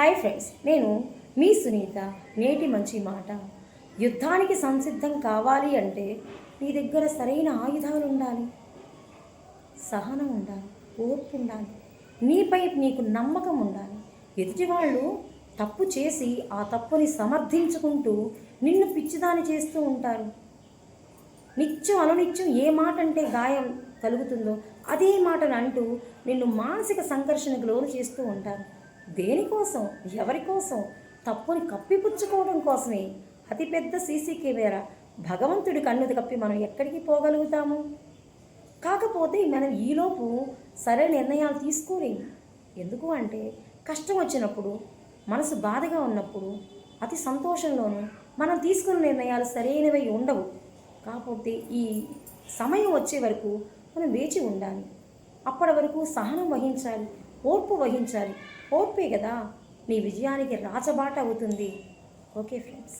Hi friends నేను మీ సునీత. నేటి మంచి మాట. యుద్ధానికి సంసిద్ధం కావాలి అంటే నీ దగ్గర సరైన ఆయుధాలు ఉండాలి. సహనం ఉండాలి ఓర్పు ఉండాలి. నీపై నీకు నమ్మకం ఉండాలి. ఎదుటి వాళ్ళు తప్పు చేసి ఆ తప్పుని సమర్థించుకుంటూ నిన్ను పిచ్చిదాని చేస్తూ ఉంటారు. నిత్యం అనునిత్యం ఏ మాట అంటే గాయం కలుగుతుందో అదే మాటను అంటూ నిన్ను మానసిక సంఘర్షణకు లోను చేస్తూ ఉంటారు. దేనికోసం ఎవరి కోసం? తప్పుని కప్పిపుచ్చుకోవడం కోసమే. అతిపెద్ద సీసీ కెమెరా భగవంతుడి కన్నుది కప్పి మనం ఎక్కడికి పోగలుగుతాము? కాకపోతే మనం ఈలోపు సరైన నిర్ణయాలు తీసుకోలేము. ఎందుకు అంటే కష్టం వచ్చినప్పుడు మనసు బాధగా ఉన్నప్పుడు అతి సంతోషంలోనూ మనం తీసుకున్న నిర్ణయాలు సరైనవి ఉండవు. కాకపోతే ఈ సమయం వచ్చే వరకు మనం వేచి ఉండాలి. అప్పటి వరకు సహనం వహించాలి. ఓర్పు వహించాలి. ఓర్పే కదా. మీ విజయానికి రాచబాట అవుతుంది. Okay friends.